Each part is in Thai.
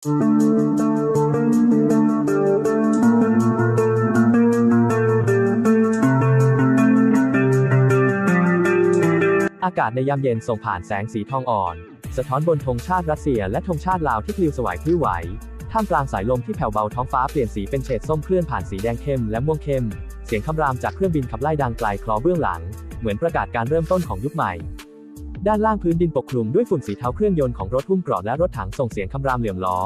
อากาศในยามเย็นส่งผ่านแสงสีทองอ่อน สะท้อนบนธงชาติรัสเซียและธงชาติลาวที่ปลิวสวายพลิ้วไหว ท่ามกลางสายลมที่แผ่วเบาท้องฟ้าเปลี่ยนสีเป็นเฉดส้มเคลื่อนผ่านสีแดงเข้มและม่วงเข้ม เสียงคำรามจากเครื่องบินขับไล่ดังไกลคลอเบื้องหลัง เหมือนประกาศการเริ่มต้นของยุคใหม่ ด้านล่างพื้นดินปกคลุมด้วยฝุ่นสีเทาเครื่องยนต์ของรถหุ้มเกราะและรถถังส่งเสียงคำรามเหลื่อมล้อ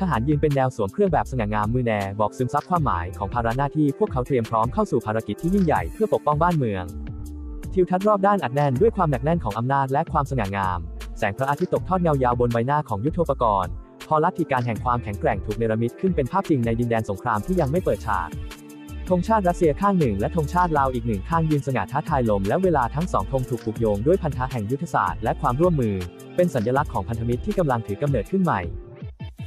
ทหารยืนเป็นแนวสวมเครื่องแบบสง่างามมือแนบอกซึมซับความหมายของภาระหน้าที่พวกเขาเตรียมพร้อมเข้าสู่ภารกิจที่ยิ่งใหญ่เพื่อปกป้องบ้านเมือง ทิวทัศน์รอบด้านอัดแน่นด้วยความหนักแน่นของอำนาจและความสง่างาม แสงพระอาทิตย์ตกทอดเงายาวบนใบหน้าของยุทโธปกรณ์พอลัทธิการแห่งความแข็งแกร่งถูกเนรมิตขึ้นเป็นภาพจริงในดินแดนสงครามที่ยังไม่เปิดฉาก ธงชาติรัสเซียข้างหนึ่งและธงชาติลาวอีกหนึ่งข้างยืนสง่าท้าทายลมและเวลาทั้งสองธงถูกผูกโยงด้วยพันธะแห่งยุทธศาสตร์และความร่วมมือ เป็นสัญลักษณ์ของพันธมิตรที่กำลังถือกำเนิดขึ้นใหม่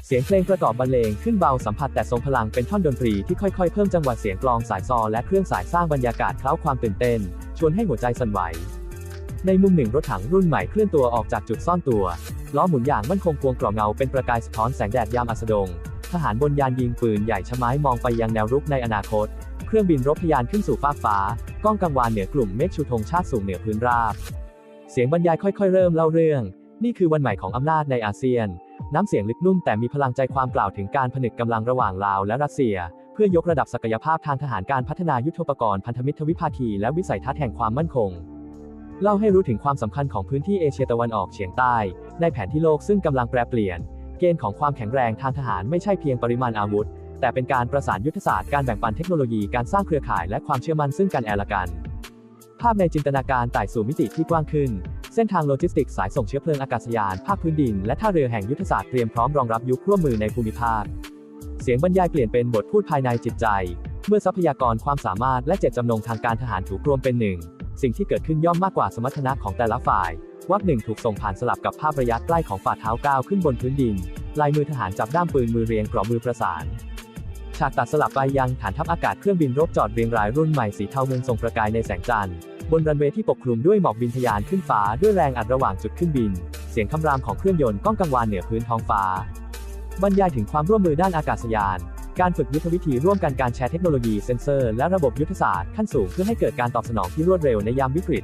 เสียงเพลงประกอบบรรเลงขึ้นเบาสัมผัสแต่ทรงพลังเป็นท่อนดนตรีที่ค่อยๆ เพิ่มจังหวะเสียงกลองสายซอและเครื่องสายสร้างบรรยากาศเคล้าความตื่นเต้น ชวนให้หัวใจสั่นไหว ในมุมหนึ่งรถถังรุ่นใหม่เคลื่อนตัวออกจากจุดซ่อนตัวล้อหมุนอย่างมั่นคงควงกรอเงาเป็นประกายสะท้อนแสงแดดยามอัสดง ทหารบนยานยิงปืนใหญ่ชะไม้มองไปยังแนวรุกในอนาคต เครื่องบินรบทะยานขึ้นสู่ฟ้ากฟ้าก้องกังวานเหนือกลุ่มเมฆชูธงชาติสูงเหนือพื้นราบ เสียงบรรยายค่อยๆ เริ่มเล่าเรื่อง นี่คือวันใหม่ของอำนาจในอาเซียน น้ำเสียงลึกนุ่มแต่มีพลังใจความกล่าวถึงการผนึกกำลังระหว่างลาวและรัสเซีย เพื่อยกระดับศักยภาพทางทหารการพัฒนายุทโธปกรณ์พันธมิตรทวิภาคีและวิสัยทัศน์แห่งความมั่นคงเล่าให้รู้ถึงความสำคัญของพื้นที่เอเชียตะวันออกเฉียงใต้ ในแผนที่โลกซึ่งกำลังแปรเปลี่ยน เกณฑ์ของความแข็งแรงทางทหารไม่ใช่เพียงปริมาณอาวุธ แต่เป็นการประสานยุทธศาสตร์การแบ่งปันเทคโนโลยีการสร้างเครือข่ายและความเชื่อมั่นซึ่งกันและกัน ภาพในจินตนาการไต่สู่มิติที่กว้างขึ้น เส้นทางโลจิสติกสายส่งเชื้อเพลิงอากาศยาน ภาคพื้นดิน และท่าเรือแห่งยุทธศาสตร์เตรียมพร้อมรองรับยุคร่วมมือในภูมิภาค เสียงบรรยายเปลี่ยนเป็นบทพูดภายในจิตใจ เมื่อทรัพยากรความสามารถและเจตจำนงทางการทหารถูกรวมเป็นหนึ่งสิ่งที่เกิดขึ้นย่อมมากกว่าสมรรถนะของแต่ละฝ่าย วักหนึ่งถูกส่งผ่านสลับกับภาพระยะใกล้ของฝ่าเท้าก้าวขึ้นบนพื้นดิน ลายมือทหารจับด้ามปืนมือเรียงกรอบมือประสาน ฉากตัดสลับไปยังฐานทัพอากาศเครื่องบินรบจอดเรียงรายรุ่นใหม่สีเทาเมืองทรงประกายในแสงจันทร์บนรันเวย์ที่ปกคลุมด้วยหมอกบินทะยานขึ้นฟ้าด้วยแรงอัดระหว่างจุดขึ้นบิน เสียงคำรามของเครื่องยนต์ก้องกังวานเหนือพื้นท้องฟ้า บรรยายถึงความร่วมมือด้านอากาศยาน การฝึกยุทธวิธีร่วมกันการแชร์เทคโนโลยีเซ็นเซอร์และระบบยุทธศาสตร์ขั้นสูงเพื่อให้เกิดการตอบสนองที่รวดเร็วในยามวิกฤต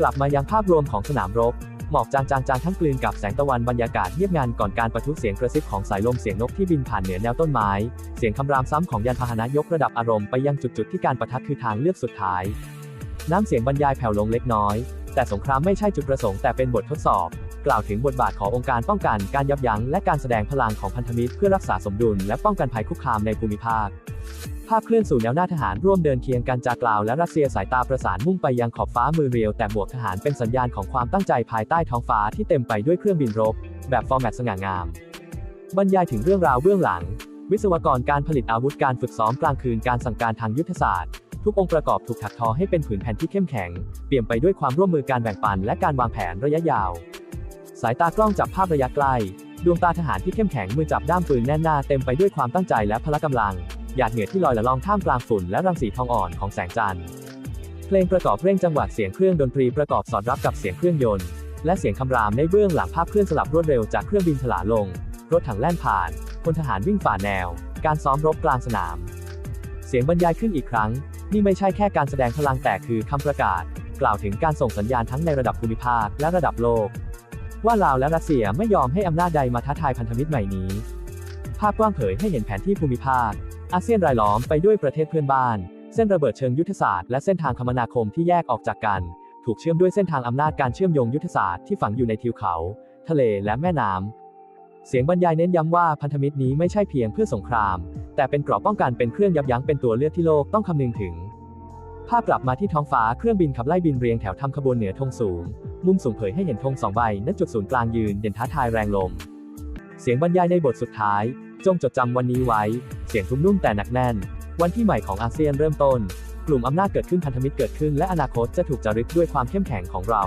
กลับมายังภาพรวมของสนามรบ หมอกจางๆจางทั้งกลืนกับแสงตะวันบรรยากาศเงียบงันก่อนการประทุเสียงกระซิบของสายลมเสียงนกที่บินผ่านเหนือแนวต้นไม้ เสียงคำรามซ้ำของยานพาหนะยกระดับอารมณ์ไปยังจุดๆที่การประทัดคือทางเลือกสุดท้าย น้ำเสียงบรรยายแผ่วลงเล็กน้อย แต่สงครามไม่ใช่จุดประสงค์แต่เป็นบททดสอบ กล่าวถึงบทบาทขององค์การป้องกันการยับยั้งและการแสดงพลังของพันธมิตรเพื่อรักษาสมดุลและป้องกันภัยคุกคามในภูมิภาค ภาพเคลื่อนสู่แนวหน้าทหารร่วมเดินเคียงกันจากลาวและรัสเซียสายตาประสานมุ่งไปยังขอบฟ้ามือเรียว แต่บวกทหารเป็นสัญญาณของความตั้งใจภายใต้ท้องฟ้าที่เต็มไปด้วยเครื่องบินรบ แบบฟอร์แมตสง่างาม บรรยายถึงเรื่องราวเบื้องหลัง วิศวกรการผลิตอาวุธการฝึกซ้อมกลางคืนการสั่งการทางยุทธศาสตร์ ทุกองค์ประกอบถูกถักทอให้เป็นผืนแผ่นที่เข้มแข็ง เปี่ยมไปด้วยความร่วมมือการแบ่งปันและการวางแผนระยะยาว สายตากล้องจับภาพระยะใกล้ดวงตาทหารที่เข้มแข็งมือจับด้ามปืนแน่นหน้าเต็มไปด้วยความตั้งใจและพละกำลัง หยาดเหงื่อที่ลอยละล่องท่ามกลางฝุ่นและรังสีทองอ่อนของแสงจันทร์ เพลงประกอบเร่งจังหวะเสียงเครื่องดนตรีประกอบสอดรับกับเสียงเครื่องยนต์ และเสียงคำรามในเบื้องหลังภาพเคลื่อนสลับรวดเร็วจากเครื่องบินถลาลง รถถังแล่นผ่านพลทหารวิ่งฝ่าแนว การซ้อมรบกลางสนาม เสียงบรรยายขึ้นอีกครั้ง นี่ไม่ใช่แค่การแสดงพลังแต่คือคำประกาศ กล่าวถึงการส่งสัญญาณทั้งในระดับภูมิภาคและระดับโลก ว่าลาวและรัสเซียไม่ยอมให้อำนาจใดมาท้าทายพันธมิตรใหม่นี้ ภาพกว้างเผยให้เห็นแผนที่ภูมิภาค อาเซียนรายล้อมไปด้วยประเทศเพื่อนบ้าน เส้นระเบิดเชิงยุทธศาสตร์และเส้นทางคมนาคมที่แยกออกจากกัน ถูกเชื่อมด้วยเส้นทางอำนาจการเชื่อมโยงยุทธศาสตร์ที่ฝังอยู่ในทิวเขา ทะเลและแม่น้ำ เสียงบรรยายเน้นย้ำว่าพันธมิตรนี้ไม่ใช่เพียงเพื่อสงคราม แต่เป็นเกราะป้องกันเป็นเครื่องยับยั้งเป็นตัวเลือกที่โลกต้องคำนึงถึง ภาพกลับมาที่ท้องฟ้าเครื่องบินขับไล่บินเรียงแถวทำขบวนเหนือธงสูง มุมสูงเผยให้เห็นธงสองใบณจุดศูนย์กลางยืนเด่นท้าทายแรงลม เสียงบรรยายในบทสุดท้าย จงจดจำวันนี้ไว้ เสียงทุ่มนุ่มแต่หนักแน่น วันที่ใหม่ของอาเซียนเริ่มต้น กลุ่มอำนาจเกิดขึ้นพันธมิตรเกิดขึ้น และอนาคตจะถูกจารึกด้วยความเข้มแข็งของเรา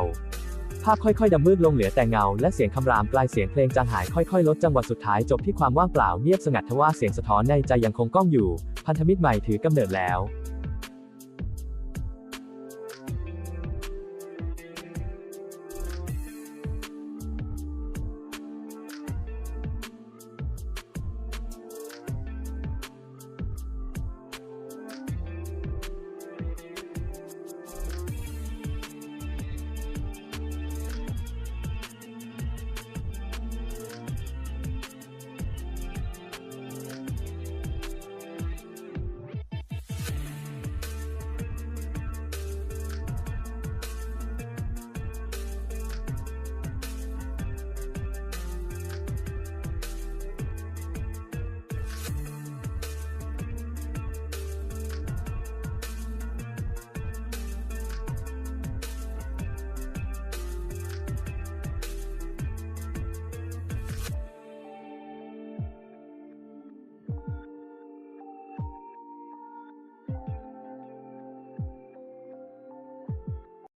ภาพค่อยๆดำมืดลงเหลือแต่เงา และเสียงคำรามปลายเสียงเพลงจางหายค่อยๆ ลดจังหวะสุดท้ายจบที่ความว่างเปล่าเงียบสงัดทว่าเสียงสะท้อนในใจยังคงก้องอยู่ พันธมิตรใหม่ถือกำเนิดแล้ว